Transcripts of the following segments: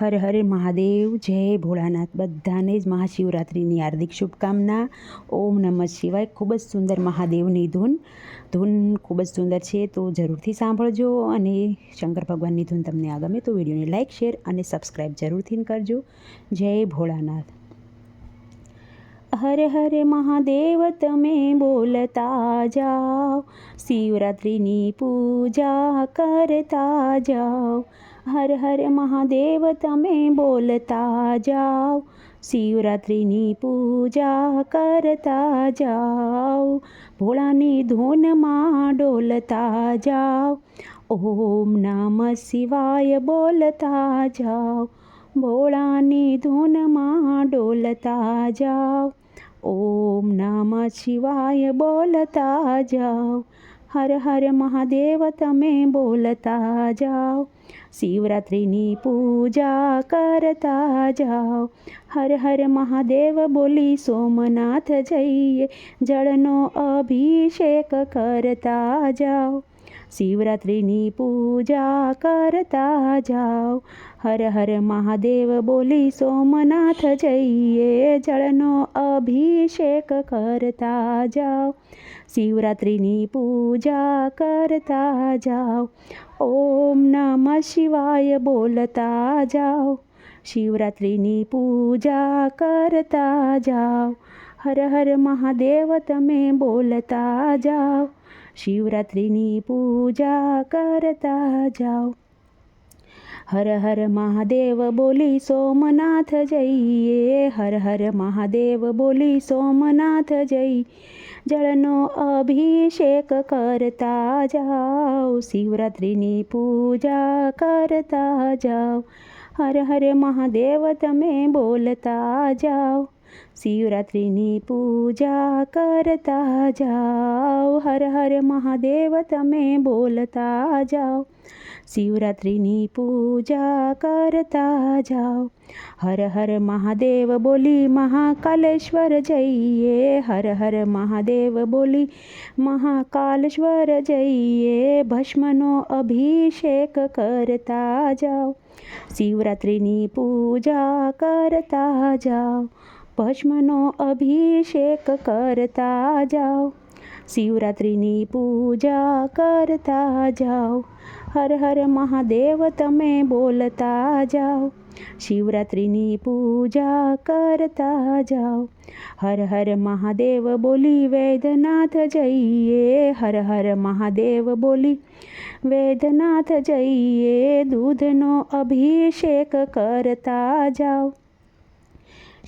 હર હર મહાદેવ, જય ભોળાનાથ. બધાને જ મહાશિવરાત્રિની હાર્દિક શુભકામના. ઓમ નમઃ શિવાય. ખૂબ જ સુંદર મહાદેવની ધૂન. ધૂન ખૂબ જ સુંદર છે તો જરૂરથી સાંભળજો અને શંકર ભગવાનની ધૂન તમને આ ગમે તો વિડીયોને લાઇક શેર અને સબસ્ક્રાઈબ જરૂરથી કરજો. જય ભોળાનાથ. હર હર મહાદેવ, તમે બોલતા જાઓ. શિવરાત્રિની પૂજા કરતા જાઓ. હર હર મહાદેવ, તમે બોલતા જાઓ. શિવરાત્રિની પૂજા કરતા જાઓ. ભોળાની ધૂનમાં ડોલતા જાઓ. ઓમ નમ શિવાય બોલતા જાઓ. ભોળાની ધૂનમાં ડોલતા જાઓ. ઓમ નમ શિવાય બોલતા જાઓ. હર હર મહાદેવ, તમે બોલતા જાઓ. શિવરાત્રિની પૂજા કરતા જાઓ. હર હર મહાદેવ બોલી સોમનાથ જઈએ જળનો અભિષેક કરતા જાઓ. શિવરાત્રિની પૂજા કરતા જાઓ. હર હર મહાદેવ બોલી, સોમનાથ જઈએ, જળનો અભિષેક કરતા જાઓ. શિવરાત્રિની પૂજા કરતા જાઓ. ઓમ નમ શિવાય બોલતા જાઓ. શિવરાત્રિની પૂજા કરતા જાઓ. હર હર મહાદેવ, તમે બોલતા જાઓ. શિવરાત્રિની પૂજા કરતા જાઓ હર હર મહાદેવ બોલી સોમનાથ જઈએ હર હર મહાદેવ બોલી સોમનાથ જઈ જળનો અભિષેક કરતા જાઓ શિવરાત્રિની પૂજા કરતા જાઓ હર હર મહાદેવ તમે બોલતા જાઓ શિવરાત્રિની પૂજા કરતા જાઓ. હર હર મહાદેવ, તમે બોલતા જાઓ. શિવરાત્રિની પૂજા કરતા જાઓ. હર હર મહાદેવ, બોલી મહાકાલેશ્વર જઈએ. હર હર મહાદેવ, બોલી મહાકાલેશ્વર જઈએ. ભસ્મનો અભિષેક કરતા જાઓ. શિવરાત્રિની પૂજા કરતા જાઓ. ભસ્મનો અભિષેક કરતા જાઓ. શિવરાત્રિની પૂજા કરતા જાઓ. હર હર મહાદેવ તમે બોલતા જાઓ. શિવરાત્રિની પૂજા કરતા જાઓ. હર હર મહાદેવ બોલી વૈદ્યનાથ જઈએ. હર હર મહાદેવ બોલી વૈદ્યનાથ જઈએ. દૂધનો અભિષેક કરતા જાઓ.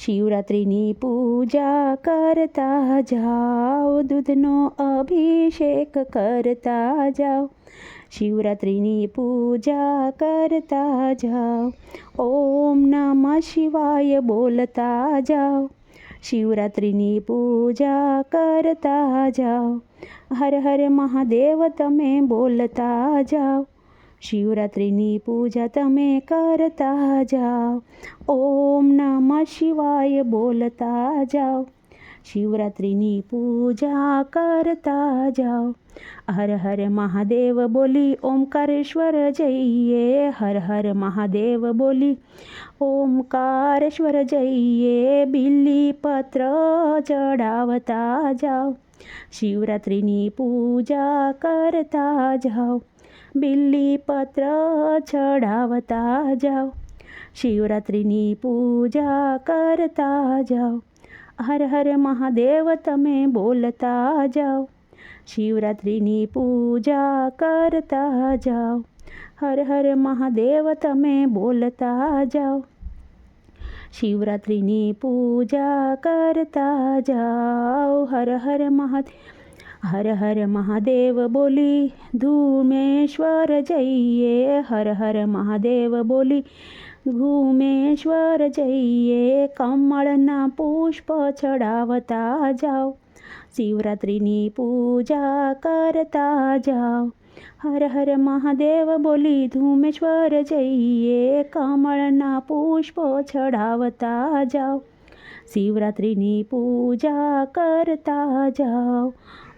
શિવરાત્રિની પૂજા કરતા જાઓ, દૂધનો અભિષેક કરતા જાઓ. શિવરાત્રિની પૂજા કરતા જાઓ. ઓમ નમ શિવાય બોલતા જાઓ. શિવરાત્રિની પૂજા કરતા જાઓ. હર હર મહાદેવ તમે બોલતા જાઓ. શિવરાત્રિની પૂજા તમે કરતા જાઓ. ઓમ નમઃ શિવાય બોલતા જાઓ. શિવરાત્રિની પૂજા કરતા જાઓ. હર હર મહાદેવ બોલી ઓમકારેશ્વર જઈએ. હર હર મહાદેવ બોલી ઓમકારેશ્વર જઈએ. બિલ્લી પત્ર ચડાવતા જાઓ. શિવરાત્રિની પૂજા કરતા જાઓ. બિલ્લી પત્ર ચડાવતા જાઓ. શિવરાત્રિની પૂજા કરતા જાઓ. હર હર મહાદેવ તમે બોલતા જાઓ. શિવરાત્રિની પૂજા કરતા જાઓ. હર હર મહાદેવ તમે બોલતા જાઓ. શિવરાત્રિની પૂજા કરતા જાઓ. હર હર મહાદેવ હર હર મહાદેવ બોલી ધૂમેશ્વર જઈએ હર હર મહાદેવ બોલી ઘૂમેશ્વર જઈએ કમળના પુષ્પ ચડાવતા જાઓ શિવરાત્રિની પૂજા કરતા જાઓ હર હર મહાદેવ બોલી ધૂમેશ્વર જઈએ કમળના પુષ્પો ચડાવતા જાઓ શિવરાત્રિની પૂજા કરતા જાઓ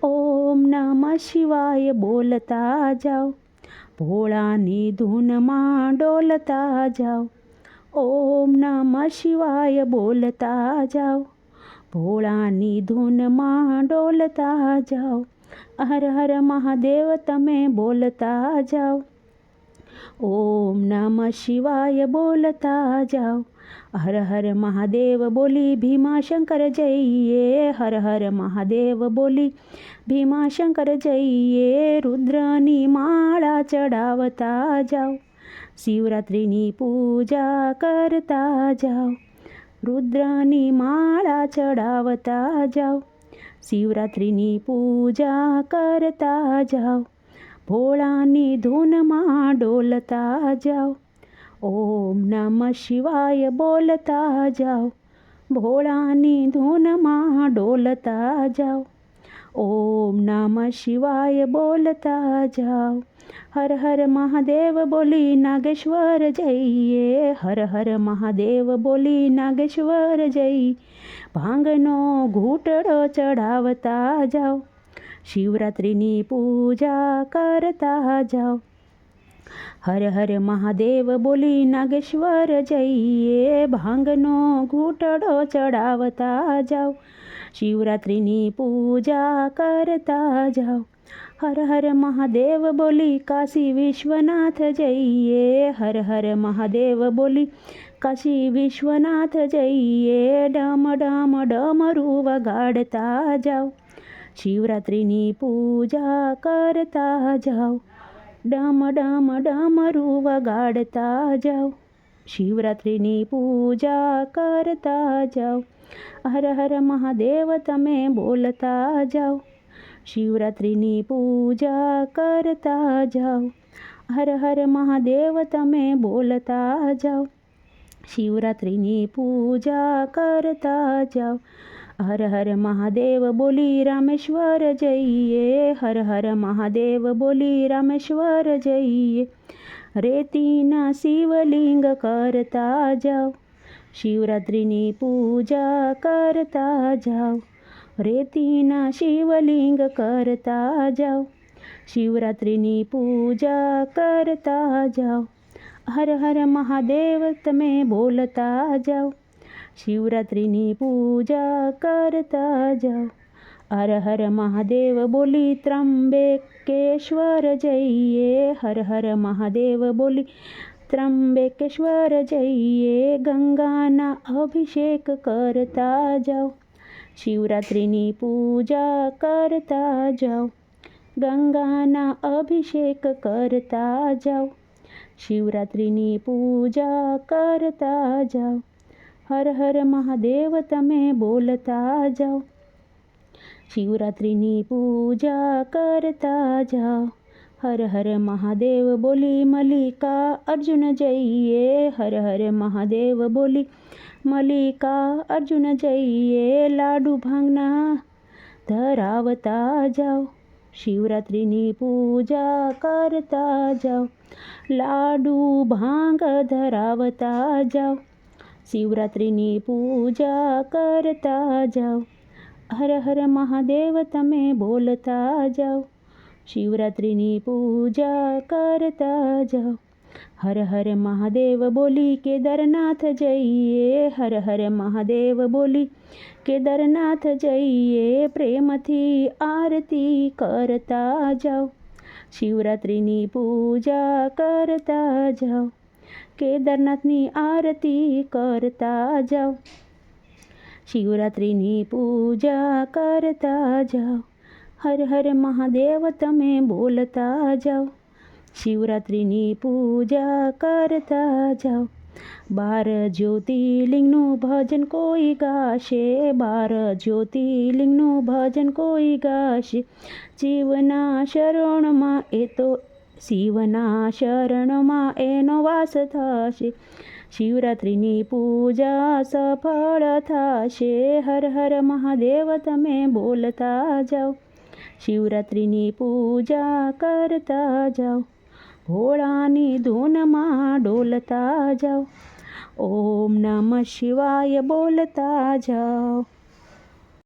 ઓમ નમ શિવાય બોલતા જાઓ. ભોળાની ધૂનમાં ડોલતા જાઓ. ઓમ નમઃ શિવાય બોલતા જાઓ. ભોળાની ધૂનમાં ડોલતા જાઓ. હર હર મહાદેવ તમે બોલતા જાઓ. ઓમ નમઃ શિવાય બોલતા જાઓ. હર હર મહાદેવ બોલી ભીમાશંકર જઈએ. હર હર મહાદેવ બોલી ભીમાશંકર જઈએ. રુદ્રની માળા ચડાવતા જાઓ. શિવરાત્રિની પૂજા કરતા જાઓ. રુદ્રની માળા ચડાવતા જાઓ. શિવરાત્રિની પૂજા કરતા જાઓ. ભોળાની ધૂનમાં ડોલતા જાઓ. ઓમ નમઃ શિવાય બોલતા જાઓ. ભોળાની ધૂનમાં ડોલતા જાઓ. ઓમ નમઃ શિવાય બોલતા જાઓ. હર હર મહાદેવ બોલી નાગેશ્વર જઈએ. હર હર મહાદેવ બોલી નાગેશ્વર જઈ ભાંગનો ઘૂંટડો ચડાવતા જાઓ. શિવરાત્રિની પૂજા કરતા જાઓ. હર હર મહાદેવ બોલી, નાગેશ્વર જઈએ. ભાંગનો ઘૂંટડો ચડાવતા જાઓ. શિવરાત્રિની પૂજા કરતા જાઓ. હર હર મહાદેવ બોલી, કાશી વિશ્વનાથ જઈએ. હર હર મહાદેવ બોલી, કાશી વિશ્વનાથ જઈએ. ડમ ડમ ડમરું વગાડતા જાઓ. શિવરાત્રિની પૂજા કરતા જાઓ ડમ ડમ ડમરું વગાડતા જાઓ શિવરાત્રિની પૂજા કરતા જાઓ હર હર મહાદેવ તમે બોલતા જાઓ શિવરાત્રિની પૂજા કરતા જાઓ હર હર મહાદેવ તમે બોલતા જાઓ શિવરાત્રિની પૂજા કરતા જાઓ હર હર મહાદેવ બોલી રામેશ્વર જઈએ હર હર મહાદેવ બોલી રામેશ્વર જઈએ રેતીના શિવલિંગ કરતા જાઓ શિવરાત્રિની પૂજા કરતા જાઓ રેતીના શિવલિંગ કરતા જાઓ શિવરાત્રિની પૂજા કરતા જાઓ હર હર મહાદેવ તમે બોલતા જાઓ શિવરાત્રિની પૂજા કરતા જાઓ. હર હર મહાદેવ બોલી ત્રંબેકેશ્વર જઈએ. હર હર મહાદેવ બોલી ત્રંબેકેશ્વર જઈએ. ગંગાના અભિષેક કરતા જાઓ. શિવરાત્રિની પૂજા કરતા જાઓ. ગંગાના અભિષેક કરતા જાઓ. શિવરાત્રિની પૂજા કરતા જાઓ. હર હર મહાદેવ, તમે બોલતા જાઓ. શિવરાત્રિની પૂજા કરતા જાઓ. હર હર મહાદેવ બોલી મલિકા અર્જુન જઈએ. હર હર મહાદેવ બોલી મલિકા અર્જુન જઈએ. લાડુ ભાંગના ધરાવતા જાઓ. શિવરાત્રિની પૂજા કરતા જાઓ. લાડુ ભાંગ ધરાવતા જાઓ. શિવરાત્રિની પૂજા કરતા જાઓ. હર હર મહાદેવ, તમે બોલતા જાઓ. શિવરાત્રિની પૂજા કરતા જાઓ. હર હર મહાદેવ, બોલી કેદારનાથ જઈએ. હર હર મહાદેવ, બોલી કેદારનાથ જઈએ. પ્રેમથી આરતી કરતા જાઓ. શિવરાત્રિની પૂજા કરતા જાઓ. કેદારનાથની આરતી કરતા જાઓ. શિવરાત્રિની પૂજા કરતા જાઓ. હર હર મહાદેવ, તમે બોલતા જાઓ. શિવરાત્રિની પૂજા કરતા જાઓ. બાર જ્યોતિર્લિંગનું ભજન કોઈ ગાશે, બાર જ્યોતિર્લિંગનું ભજન કોઈ ગાશે. જીવના શરણમાં એ તો શિવના શરણમાં એનો વાસ થશે. શિવરાત્રિની પૂજા સફળ થશે. હર હર મહાદેવ, તમે બોલતા જાઓ. શિવરાત્રિની પૂજા કરતા જાઓ. ભોળાની ધૂનમાં ડોલતા જાઓ. ઓમ નમઃ શિવાય બોલતા જાઓ.